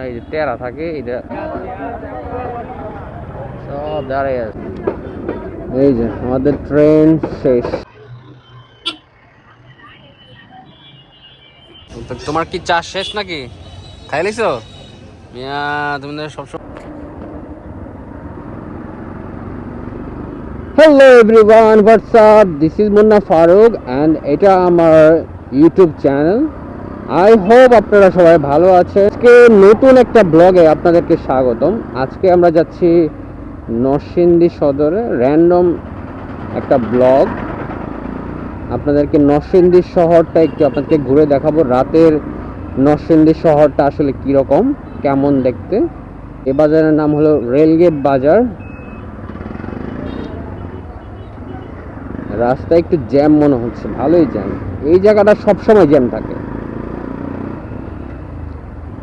না এই যে তেরা থাকে এটা সব দাঁড়িয়ে আছে। এই যে আমাদের ট্রেন শেষ। তোমার কি চাষ শেষ নাকি? খাই লিছো? মিয়া তুমি সবসময় hello everyone WhatsApp this is Munna Farooq and এটা আমার ইউটিউব চ্যানেল আই হোপ আপনারা সবাই ভালো আছেন। আজকে নতুন একটা ব্লগে আপনাদেরকে স্বাগতম। আজকে আমরা যাচ্ছি নরসিংদী সদরে। র্যান্ডম একটা ব্লগ। আপনাদেরকে নরসিংদী শহরটা একটু আপনাদেরকে ঘুরে দেখাবো। রাতের নরসিংদী শহরটা আসলে কীরকম, কেমন দেখতে। এ বাজারের নাম হলো রেলগেট বাজার। রাস্তায় একটু জ্যাম মনে হচ্ছে, ভালোই জ্যাম। এই জায়গাটা সবসময় জ্যাম থাকে।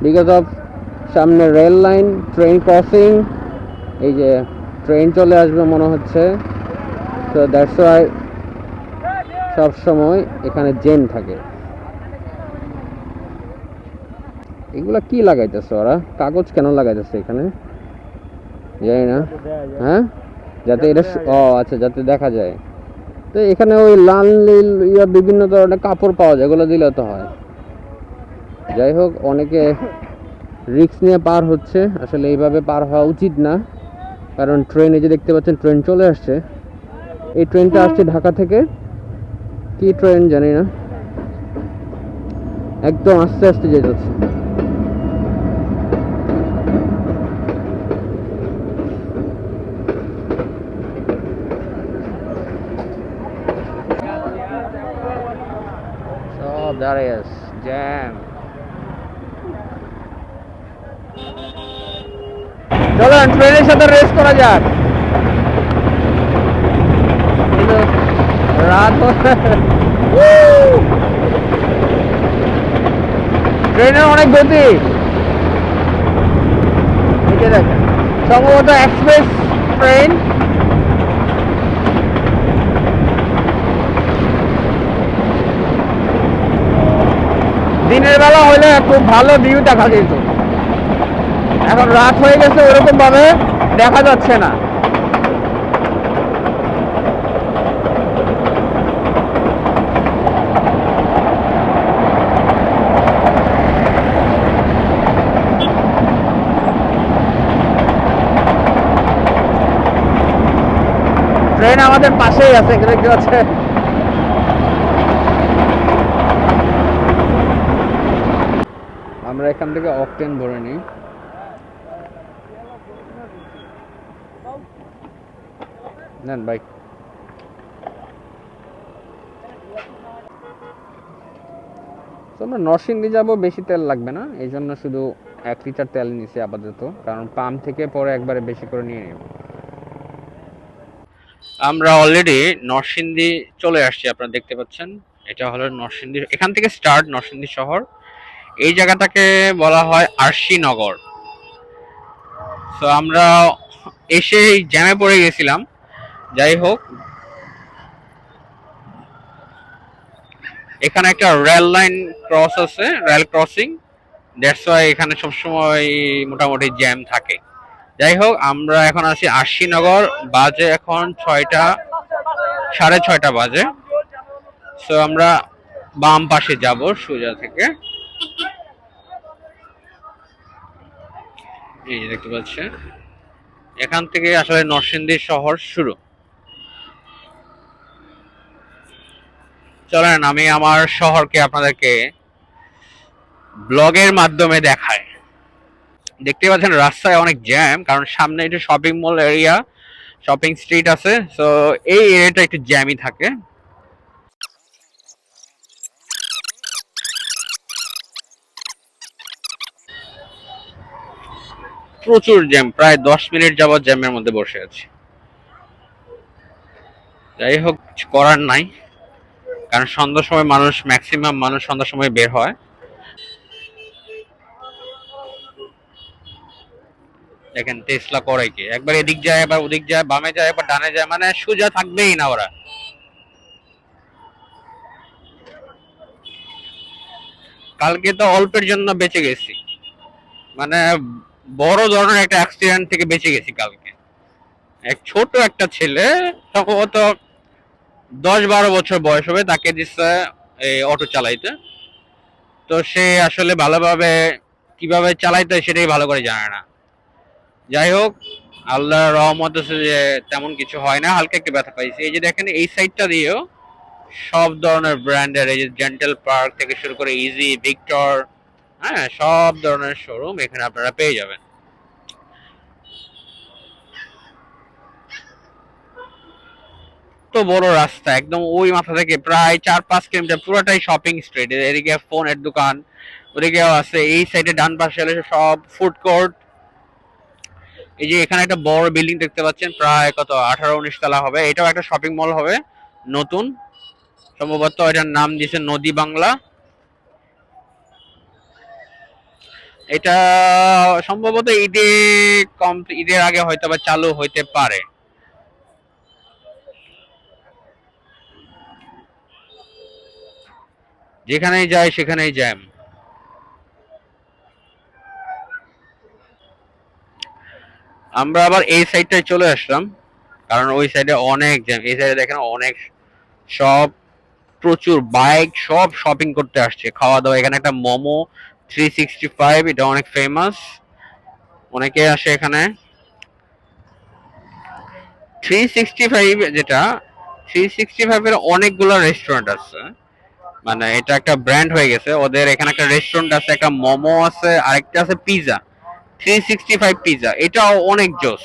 বিকজ অফ সামনে রেল লাইন ট্রেন ক্রসিং এই যে ট্রেন চলে আসবে মনে হচ্ছে। তো দ্যাটস ওয়াই সব সময় এখানে জ্যাম থাকে। এগুলা কি লাগাইতেছে ওরা? কাগজ কেন লাগাইতেছে এখানে? জানি না। হ্যাঁ? যাতে এটা ও আচ্ছা যাতে দেখা যায়। তো এখানে ওই লাল, নীল, ইয়া বিভিন্ন ধরনের কাপড় পাওয়া যায়, এগুলো দিলে তো হয়। যাই হোক অনেকে রিক্স নিয়ে পার হচ্ছে। আসলে এইভাবে পার হওয়া উচিত না। কারণ ট্রেন এই যে দেখতে পাচ্ছেন ট্রেন চলে আসছে। এই ট্রেনটা আসছে ঢাকা থেকে। কি ট্রেন জানি না। একদম আস্তে আস্তে যেতে হচ্ছে সব দাঁড়িয়ে জ্যাম চলো ট্রেনের সাথে রেস করা যাক। রাত ট্রেনের অনেক গতি। সম্ভবত এক্সপ্রেস ট্রেন দিনের বেলা হলে খুব ভালো ভিউ দেখা যেত। এখন রাত হয়ে গেছে ওরকম ভাবে দেখা যাচ্ছে না। ট্রেন আমাদের পাশেই আছে দেখতে পাচ্ছে আমরা এখান থেকে অকটেন ভরে নিই। নেন বাইক আমরা নরসিংদী যাব, বেশি তেল লাগবে না। এই জন্য শুধু এক লিটার তেল নিছি আপাতত, কারণ পাম্প থেকে পরে একবারে বেশি করে নিয়ে নেব। আমরা অলরেডি নরসিংদী চলে আসছি, আপনারা দেখতে পাচ্ছেন। এটা হলো নরসিংদী, এখান থেকে স্টার্ট নরসিংদী শহর। এই জায়গাটাকে বলা হয় আরশিনগর তো আমরা এসে জ্যামে পড়ে গেছিলাম। যাই হোক, এখানে একটা রেল লাইন ক্রস আছে রেল ক্রসিং দ্যাটস ওয়াই এখানে সবসময় মোটামুটি জ্যাম থাকে। যাই হোক, আমরা এখন আছি আশিনগর বাজে এখন ছয়টা, সাড়ে ছয়টা বাজে। সো আমরা বাম পাশে যাব সোজা থেকে। এই দেখতে পাচ্ছেন। এখান থেকে আসলে নরসিংদী শহর শুরু। চলেন আমি আমার শহরকে আপনাদেরকে ব্লগের মাধ্যমে দেখাই। দেখতে পাচ্ছেন রাস্তায় অনেক জ্যাম কারণ সামনে একটু shopping mall area shopping street আছে। সো এই এরিয়াটা একটু জ্যামই থাকে। প্রচুর জ্যাম, প্রায় দশ মিনিট যাবত জ্যামের মধ্যে বসে আছি। যাই হোক করার নাই, কারণ সন্ধ্যার সময় মানুষ ম্যাক্সিমাম মানুষ সন্ধ্যার সময় বের হয়। দেখেন টেসলা করে কি? একবার এদিক যায় এবার ওদিক যায়, বামে যায় এবার ডানে যায় মানে সোজা থাকবেই না ওরা। কালকে তো অল্পের জন্য বেঁচে গেছি। মানে বড় ধরনের একটা অ্যাক্সিডেন্ট থেকে বেঁচে গেছি কালকে। এক ছোট একটা ছেলে, সম্ভবত দশ বারো বছর বয়স হবে, তাকে দিচ্ছে এই অটো চালাইতে। তো সে আসলে ভালোভাবে কীভাবে চালাইতে সেটাই ভালো করে জানে না। যাই হোক আল্লাহ রহমত যে তেমন কিছু হয় না, হালকা একটু ব্যথা পাইছি। এই যে দেখেন, এই সাইডটা দিয়েও সব ধরনের ব্র্যান্ডের এই যে জেন্টাল পার্ক থেকে শুরু করে ইজি ভিক্টর হ্যাঁ সব ধরনের শোরুম এখানে আপনারা পেয়ে যাবেন। বড় রাস্তা, একদম ওই মাথা থেকে প্রায় চার পাঁচ কিলোমিটার, পুরোটাই শপিং স্ট্রিট এদিকে ফোনের দোকান, ওদিকেও আছে, এই সাইডে ডান পাশে সব ফুড কোর্ট এই যে এখানে একটা বড় বিল্ডিং দেখতে পাচ্ছেন, প্রায় কত, আঠারো উনিশ তলা হবে। এটাও একটা শপিং মল হবে, নতুন। সম্ভবত এটার নাম দিয়েছে নদী বাংলা। এটা সম্ভবত ঈদে কম, ঈদের আগে হয়তো বা চালু হইতে পারে। যেখানেই যায়, সেখানেই জ্যাম। আমরা আবার এই সাইডটায় চলে আসলাম, কারণ ওই সাইডে অনেক জ্যাম। এই সাইডে দেখেন অনেক সব, প্রচুর বাইক সব শপিং করতে আসছে। খাওয়া দাওয়া এখানে একটা মোমো থ্রি সিক্সটি ফাইভ এটা অনেক ফেমাস অনেকে আসে এখানে। থ্রি সিক্সটি ফাইভ যেটা থ্রি সিক্সটি অনেকগুলো রেস্টুরেন্ট আছে। মানে এটা একটা ব্র্যান্ড হয়ে গেছে। ওদের এখানে একটা রেস্টুরেন্ট আছে, একটা মোমো আছে, আরেকটা আছে pizza three sixty five pizza এটাও অনেক জোস।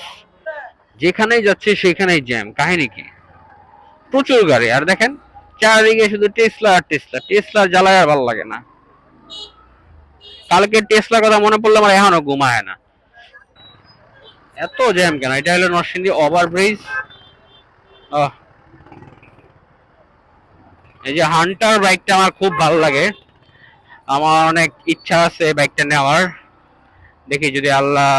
যেখানেই যাচ্ছে, সেখানেই জ্যাম কাহিনী কি? প্রচুর গাড়ি। আর দেখেন, চারিদিকে শুধু টেসলা আর টেসলা টেসলা জ্বালায় আর ভালো লাগে না। কালকে টেসলার কথা মনে পড়লে আমার এখনও ঘুমায় না। এত জ্যাম কেন? এটা হলো নরসিংদী ওভার ব্রিজ এই যে হান্টার বাইকটা আমার খুব ভালো লাগে। আমার অনেক ইচ্ছা আছে বাইকটা নেওয়ার। দেখি যদি আল্লাহ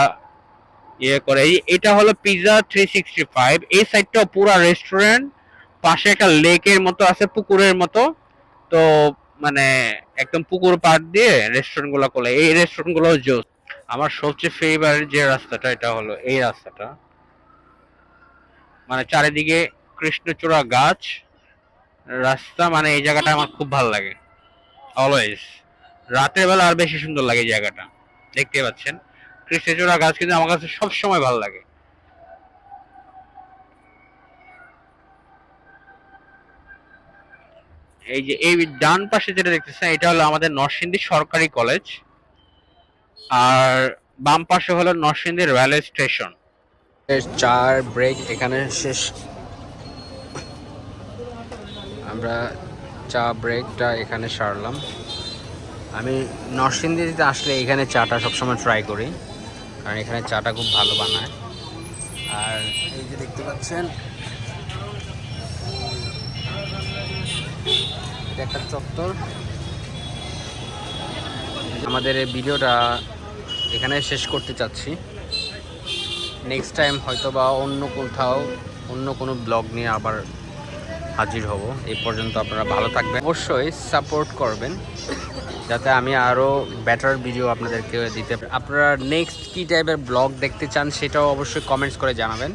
ইয়ে করে। এটা হলো পিজা থ্রি সিক্সটি ফাইভ এই সাইডটাও পুরা রেস্টুরেন্ট পাশে একটা লেকের মতো আছে, পুকুরের মতো। তো মানে একদম পুকুর পাড় দিয়ে রেস্টুরেন্টগুলো করলে এই রেস্টুরেন্টগুলো জোস। আমার সবচেয়ে ফেভারিট যে রাস্তাটা, এটা হলো এই রাস্তাটা। মানে চারিদিকে কৃষ্ণচূড়া গাছ। রাস্তা মানে এই জায়গাটা আমার খুব ভালো লাগে। অলওয়েজ রাতের বেলা আর বেশি সুন্দর লাগে জায়গাটা। দেখতে পাচ্ছেন? কৃষ্ণচূড়া গাছ কিন্তু আমার কাছে সব সময় ভালো লাগে। এই যে, এই ডান পাশে যেটা দেখতেছেন, এটা হলো আমাদের নরসিংদী সরকারি কলেজ। আর বাম পাশে হলো নরসিংদী রেলওয়ে স্টেশন। চার ব্রেক এখানে শেষ। আমরা চা ব্রেকটা এখানে সারলাম। আমি নরসিংদীতে আসলে এখানে চাটা সবসময় ট্রাই করি, কারণ এখানে চাটা খুব ভালো বানায়। আর এই যে দেখতে পাচ্ছেন একটা চত্বর। আমাদের এই ভিডিওটা এখানে শেষ করতে চাচ্ছি। নেক্সট টাইম হয়তো বা অন্য কোথাও, অন্য কোনো ব্লগ নিয়ে আবার হাজির হব। এই পর্যন্ত আপনারা ভালো থাকবেন। অবশ্যই সাপোর্ট করবেন, যাতে আমি আরও বেটার ভিডিও আপনাদেরকে দিতে। আপনারা নেক্সট কী টাইপের ব্লগ দেখতে চান সেটাও অবশ্যই কমেন্টস করে জানাবেন।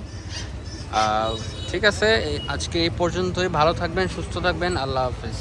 ঠিক আছে আজকে এই পর্যন্তই। ভালো থাকবেন, সুস্থ থাকবেন। আল্লাহ হাফিজ।